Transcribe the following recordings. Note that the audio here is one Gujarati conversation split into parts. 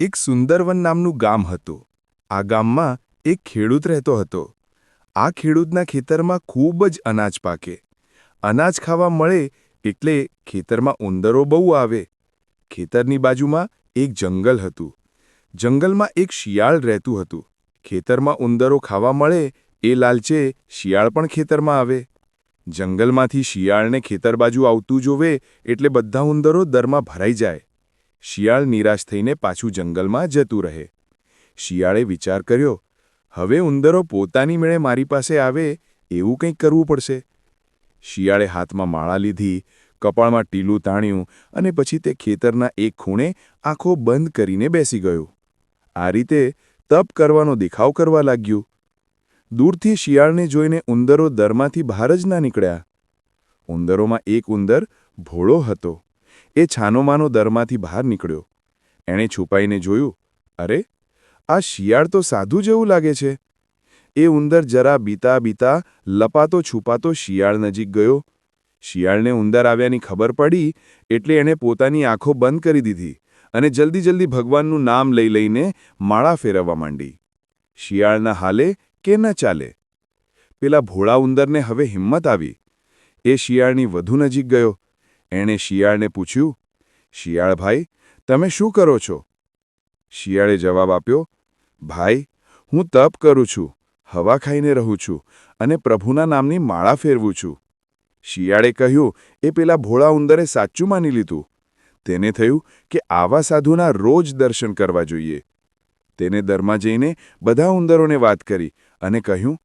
એક સુંદરવન નામનું ગામ હતું. આ ગામમાં એક ખેડૂત રહેતો હતો. આ ખેડૂતના ખેતરમાં ખૂબ જ અનાજ પાકે. અનાજ ખાવા મળે એટલે ખેતરમાં ઉંદરો બહુ આવે. ખેતરની બાજુમાં એક જંગલ હતું. જંગલમાં એક શિયાળ રહેતું હતું. ખેતરમાં ઉંદરો ખાવા મળે એ લાલચે શિયાળ પણ ખેતરમાં આવે. જંગલમાંથી શિયાળને ખેતર બાજુ આવતું જોવે એટલે બધા ઉંદરો દરમાં ભરાઈ જાય. શિયાળ નિરાશ થઈને પાછું જંગલમાં જતું રહે. શિયાળે વિચાર કર્યો, હવે ઉંદરો પોતાની મેળે મારી પાસે આવે એવું કંઈક કરવું પડશે. શિયાળે હાથમાં માળા લીધી, કપાળમાં ટીલું તાણ્યું અને પછી તે ખેતરના એક ખૂણે આંખો બંધ કરીને બેસી ગયો. આ રીતે તપ કરવાનો દેખાવ કરવા લાગ્યું. દૂરથી શિયાળને જોઈને ઉંદરો દરમાંથી બહાર જ ના નીકળ્યા. ઉંદરોમાં એક ઉંદર ભોળો હતો. એ છાનોમાનો દરમાંથી બહાર નીકળ્યો. એણે છુપાઈને જોયું, અરે, આ શિયાળ તો સાધુ જેવું લાગે છે. એ ઉંદર જરા બીતા બીતા લપાતો છુપાતો શિયાળ નજીક ગયો. શિયાળને ઉંદર આવ્યાની ખબર પડી એટલે એણે પોતાની આંખો બંધ કરી દીધી અને જલ્દી જલ્દી ભગવાનનું નામ લઈ લઈને માળા ફેરવવા માંડી. શિયાળના હાલે કે ન ચાલે? પેલા ભોળા ઉંદરને હવે હિંમત આવી. એ શિયાળની વધુ નજીક ગયો. એણે શિયાળને પૂછ્યું શિયાળભાઈ તમે શું કરો છો? શિયાળે જવાબ આપ્યો, ભાઈ, હું તપ કરું છું, હવા ખાઈને રહું છું અને પ્રભુના નામની માળા ફેરવું છું. શિયાળે કહ્યું, એ પેલા ભોળા ઉંદરે સાચું માની લીધું. તેને થયું કે આવા સાધુના રોજ દર્શન કરવા જોઈએ. તેને દરમાં જઈને બધા ઉંદરોને વાત કરી અને કહ્યું,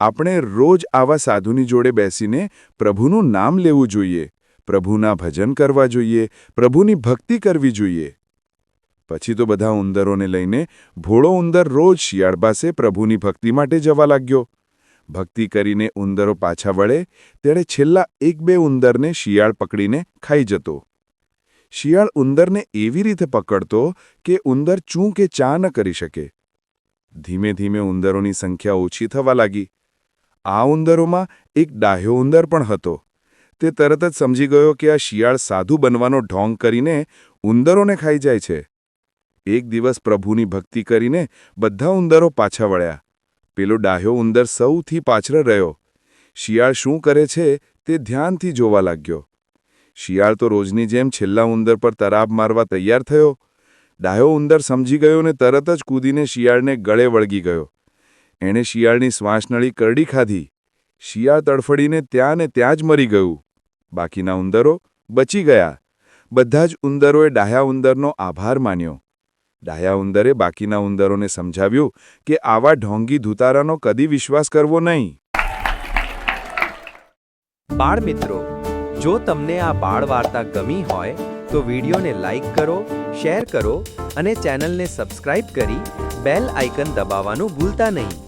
આપણે રોજ આવા સાધુની જોડે બેસીને પ્રભુનું નામ લેવું જોઈએ. પ્રભુના ભજન કરવા જોઈએ, પ્રભુની ભક્તિ કરવી જોઈએ. પછી તો બધા ઉંદરોને લઈને ભોળો ઉંદર રોજ શિયાળ પાસે પ્રભુની ભક્તિ માટે જવા લાગ્યો. ભક્તિ કરીને ઉંદરો પાછા વળે ત્યારે છેલ્લા એક બે ઉંદરને શિયાળ પકડીને ખાઈ જતો. શિયાળ ઉંદરને એવી રીતે પકડતો કે ઉંદર ચૂં કે ચા ન કરી શકે. ધીમે ધીમે ઉંદરોની સંખ્યા ઓછી થવા લાગી. આ ઉંદરોમાં એક ડાહ્યો ઉંદર પણ હતો. તે તરત જ સમજી ગયો કે આ શિયાળ સાધુ બનવાનો ઢોંગ કરીને ઉંદરોને ખાઈ જાય છે. એક દિવસ પ્રભુની ભક્તિ કરીને બધા ઉંદરો પાછા વળ્યા. પેલો ડાહ્યો ઉંદર સૌથી પાછળ રહ્યો. શિયાળ શું કરે છે તે ધ્યાનથી જોવા લાગ્યો. શિયાળ તો રોજની જેમ છેલ્લા ઉંદર પર તરાબ મારવા તૈયાર થયો. ડાહ્યો ઉંદર સમજી ગયો ને તરત જ કૂદીને શિયાળને ગળે વળગી ગયો. એણે શિયાળની શ્વાસનળી કરડી ખાધી. શિયાળ તડફડીને ત્યાં ને ત્યાં જ મરી ગયું. બાકીના ઉંદરો બચી ગયા. બધા જ ઉંદરોએ ડાહ્યા ઉંદરનો આભાર માન્યો. ડાહ્યા ઉંદરે બાકીના ઉંદરોને સમજાવ્યું કે આવા ઢોંગી ધુતારાનો કદી વિશ્વાસ કરવો નહીં. બાળ મિત્રો, જો તમને આ બાળ વાર્તા ગમી હોય, તો વિડીયોને લાઈક કરો, શેર કરો અને ચેનલને સબસ્ક્રાઇબ કરી બેલ આઇકન દબાવવાનું ભૂલતા નહીં.